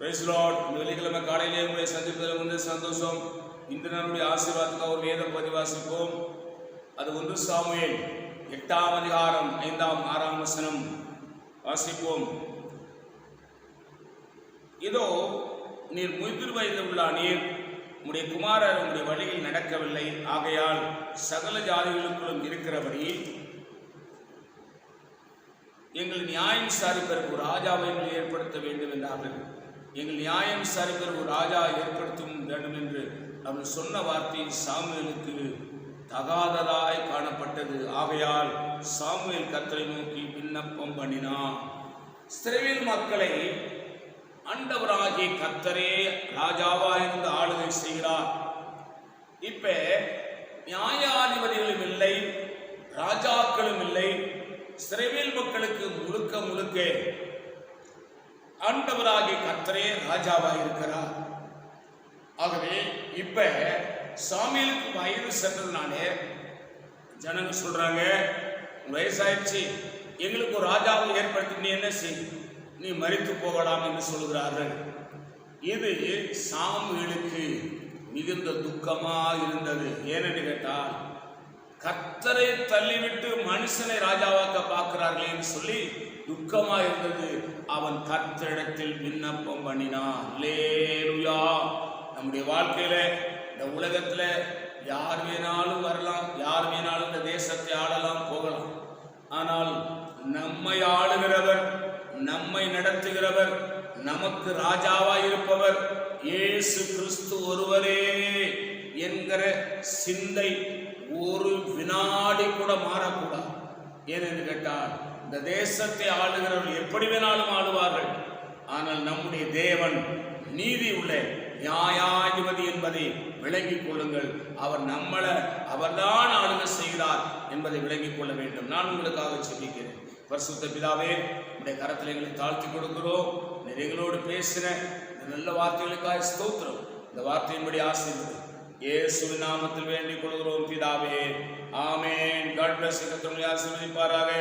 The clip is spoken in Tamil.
பிரைஸ் லார்ட் வெள்ளிக்கிழமை காலையிலே உங்களை சந்திப்பதில் வந்து சந்தோஷம். இந்த நாளுடைய ஆசீர்வாதத்துக்கு ஒரு வேதம் பதிவாசிப்போம். அது ஒன்று சாமுவேல். எட்டாம் அதிகாரம் ஐந்தாம் ஆறாம் வசனம். வாசிப்போம். இதோ நீர் முதிர் வயது உள்ள நீர் உடைய குமாரர் உங்களுடைய வழியில் நடக்கவில்லை. ஆகையால் சகல ஜாதிகளுக்குள்ளும் இருக்கிறபடி எங்கள் நியாயம் விசாரிப்பதற்கு ஒரு ராஜாவை ஏற்படுத்த வேண்டும் என்றார்கள். எங்கள் நியாயம் விசாரிப்பதற்கு ஒரு ராஜா ஏற்படுத்தும் வேண்டும் என்று அவன் சொன்ன வார்த்தை சாமுவேலுக்கு தகாததாய் காணப்பட்டது. ஆகையால் சாமுவேல் கத்தரை நோக்கி விண்ணப்பம் பண்ணினான். சிறைவில் மக்களை ஆண்டவராகிய கத்தரே ராஜாவா இருந்து ஆளுகை செய்கிறார். இப்ப நியாயாதிபதிகளும் இல்லை ராஜாக்களும் இல்லை. சிறைவில் மக்களுக்கு முழுக்க முழுக்க ஆண்டவராகிய கத்தரே ராஜாவா இருக்கிறார் ஆகவே இப்ப சாமியலுக்கு வயது சென்றதுனாலே ஜனங்க சொல்றாங்க வயசாயிடுச்சு. எங்களுக்கு ஒரு ராஜாவை ஏற்படுத்தி நீ என்ன செய்? நீ மறித்து போகலாம் என்று சொல்கிறார்கள். இது சாமுவேலுக்கு மிகுந்த துக்கமாக இருந்தது. ஏனென்று கேட்டால் கத்தரை தள்ளிவிட்டு மனுஷனை ராஜாவாக்க பார்க்கிறார்களேன்னு சொல்லி துக்கமா இருந்தது. அவன் கர்த்தரிடத்தில் விண்ணப்பம் பண்ணினான். லேலுயா நம்முடைய வாழ்க்கையில இந்த உலகத்துல யார் வேணாலும் வரலாம் யார் வேணாலும் இந்த தேசத்தை ஆளலாம் போகலாம். ஆனால் நம்மை ஆளுகிறவர் நம்மை நடத்துகிறவர் நமக்கு ராஜாவாய் இருப்பவர் இயேசு கிறிஸ்து ஒருவரே என்கிற சிந்தை ஒரு வினாடி கூட மாறக்கூடாது. ஏனென்று கேட்டால் இந்த தேசத்தை ஆளுகிறவர்கள் எப்படி வேணாலும் ஆளுவார்கள். ஆனால் நம்முடைய தேவன் நீதி உள்ள நியாயாதிபதி என்பதை விளங்கிக் கொள்ளுங்கள். அவர் நம்மளை அவர்தான் ஆளுகை செய்கிறார் என்பதை விளங்கிக் கொள்ள வேண்டும். நான் உங்களுக்காக சொல்லிக்கிறேன் பரிசுத்த பிதாவே உடைய கரத்தில் எங்களை தாழ்த்தி கொடுக்கிறோம். எங்களோடு பேசின நல்ல வார்த்தைகளுக்காக ஸ்தோத்திரம். இந்த வார்த்தையின்படி ஆசை இயேசு நாமத்தில் வேண்டிக் கொள்கிறோம் பிதாவே. ஆமேன். காட் பிளஸ் கர்த்தர் உங்களை ஆசீர்வதிப்பாராக.